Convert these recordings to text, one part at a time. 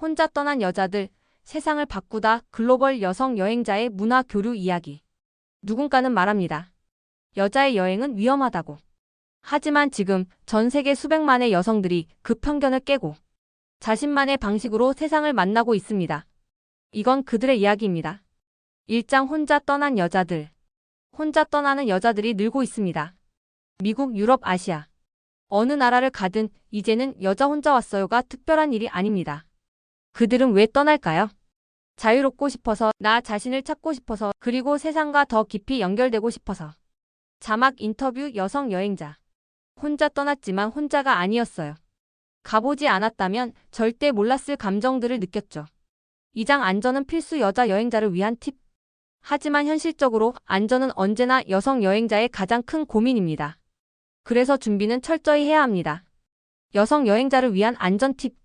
혼자 떠난 여자들, 세상을 바꾸다 글로벌 여성 여행자의 문화 교류 이야기. 누군가는 말합니다. 여자의 여행은 위험하다고. 하지만 지금 전 세계 수백만의 여성들이 그 편견을 깨고 자신만의 방식으로 세상을 만나고 있습니다. 이건 그들의 이야기입니다. 일장 혼자 떠난 여자들. 혼자 떠나는 여자들이 늘고 있습니다. 미국, 유럽, 아시아. 어느 나라를 가든 이제는 여자 혼자 왔어요가 특별한 일이 아닙니다. 그들은 왜 떠날까요? 자유롭고 싶어서, 나 자신을 찾고 싶어서, 그리고 세상과 더 깊이 연결되고 싶어서. 자막 인터뷰 여성 여행자. 혼자 떠났지만 혼자가 아니었어요. 가보지 않았다면 절대 몰랐을 감정들을 느꼈죠. 2장 안전은 필수 여자 여행자를 위한 팁. 하지만 현실적으로 안전은 언제나 여성 여행자의 가장 큰 고민입니다. 그래서 준비는 철저히 해야 합니다. 여성 여행자를 위한 안전 팁.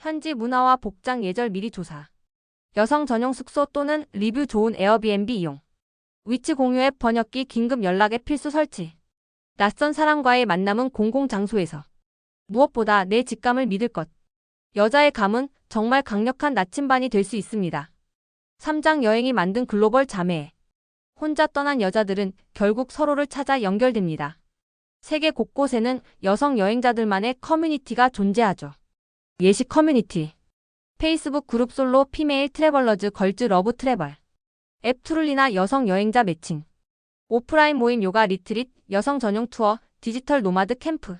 현지 문화와 복장 예절 미리 조사. 여성 전용 숙소 또는 리뷰 좋은 에어비앤비 이용. 위치 공유 앱 번역기 긴급 연락 앱 필수 설치. 낯선 사람과의 만남은 공공장소에서. 무엇보다 내 직감을 믿을 것. 여자의 감은 정말 강력한 나침반이 될 수 있습니다. 3장 여행이 만든 글로벌 자매. 혼자 떠난 여자들은 결국 서로를 찾아 연결됩니다. 세계 곳곳에는 여성 여행자들만의 커뮤니티가 존재하죠. 예시 커뮤니티. 페이스북 그룹 솔로 피메일 트래벌러즈 걸즈 러브 트래벌. 앱 투룰리나 여성 여행자 매칭. 오프라인 모임 요가 리트릿, 여성 전용 투어, 디지털 노마드 캠프.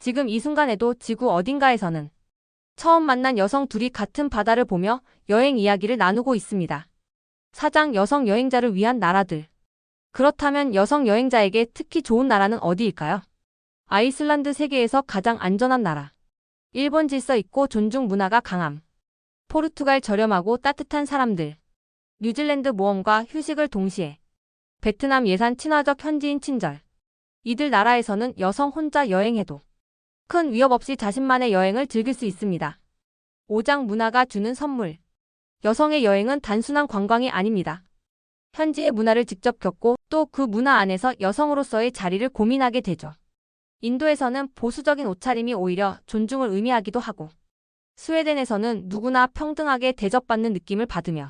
지금 이 순간에도 지구 어딘가에서는 처음 만난 여성 둘이 같은 바다를 보며 여행 이야기를 나누고 있습니다. 사장 여성 여행자를 위한 나라들. 그렇다면 여성 여행자에게 특히 좋은 나라는 어디일까요? 아이슬란드 세계에서 가장 안전한 나라. 일본 질서 있고 존중 문화가 강함. 포르투갈 저렴하고 따뜻한 사람들. 뉴질랜드 모험과 휴식을 동시에. 베트남 예산 친화적 현지인 친절. 이들 나라에서는 여성 혼자 여행해도 큰 위협 없이 자신만의 여행을 즐길 수 있습니다. 5장 문화가 주는 선물. 여성의 여행은 단순한 관광이 아닙니다. 현지의 문화를 직접 겪고 또 그 문화 안에서 여성으로서의 자리를 고민하게 되죠. 인도에서는 보수적인 옷차림이 오히려 존중을 의미하기도 하고, 스웨덴에서는 누구나 평등하게 대접받는 느낌을 받으며,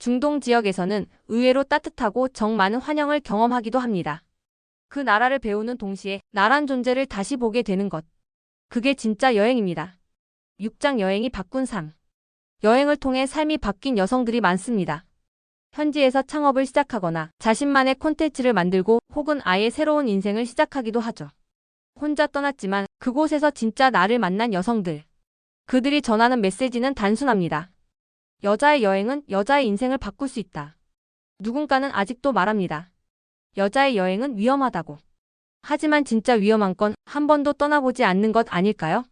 중동 지역에서는 의외로 따뜻하고 정 많은 환영을 경험하기도 합니다. 그 나라를 배우는 동시에 나란 존재를 다시 보게 되는 것. 그게 진짜 여행입니다. 6장 여행이 바꾼 삶. 여행을 통해 삶이 바뀐 여성들이 많습니다. 현지에서 창업을 시작하거나 자신만의 콘텐츠를 만들고 혹은 아예 새로운 인생을 시작하기도 하죠. 혼자 떠났지만 그곳에서 진짜 나를 만난 여성들. 그들이 전하는 메시지는 단순합니다. 여자의 여행은 여자의 인생을 바꿀 수 있다. 누군가는 아직도 말합니다. 여자의 여행은 위험하다고. 하지만 진짜 위험한 건 한 번도 떠나보지 않는 것 아닐까요?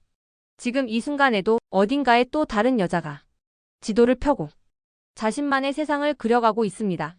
지금 이 순간에도 어딘가에 또 다른 여자가 지도를 펴고 자신만의 세상을 그려가고 있습니다.